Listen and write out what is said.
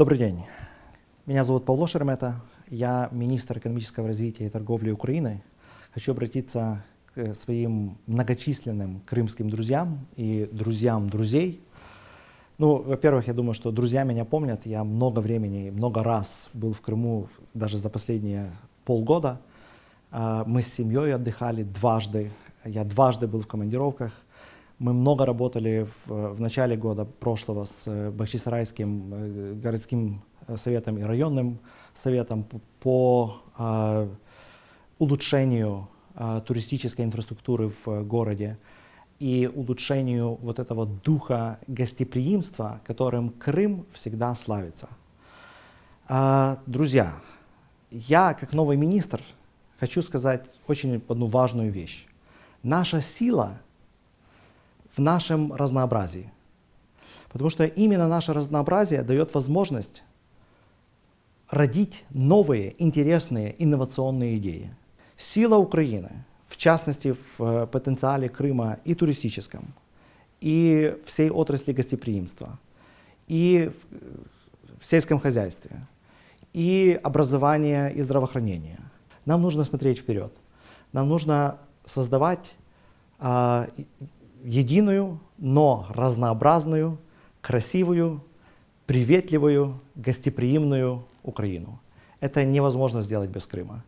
Добрый день. Меня зовут Павло Шеремета. Я министр экономического развития и торговли Украины. Хочу обратиться к своим многочисленным крымским друзьям и друзьям друзей. Ну, во-первых, я думаю, что друзья меня помнят. Я много времени, много раз был в Крыму, даже за последние полгода. А, Мы с семьей отдыхали дважды. Я дважды был в командировках. Мы много работали в, в начале года прошлого с э, Бахчисарайским э, городским э, советом и районным советом по а, улучшению а, туристической инфраструктуры в э, городе и улучшению вот этого духа гостеприимства, которым Крым всегда славится. А, Друзья, я как новый министр хочу сказать очень одну важную вещь. Наша сила в нашем разнообразии. Потому что именно наше разнообразие дает возможность родить новые, интересные, инновационные идеи. Сила Украины, в частности в э, потенциале Крыма и туристическом, и всей отрасли гостеприимства, и в э, в сельском хозяйстве, и образование и здравоохранение. Нам нужно смотреть вперед. Нам нужно создавать а, единую, но разнообразную, красивую, приветливую, гостеприимную Украину. Это невозможно сделать без Крыма.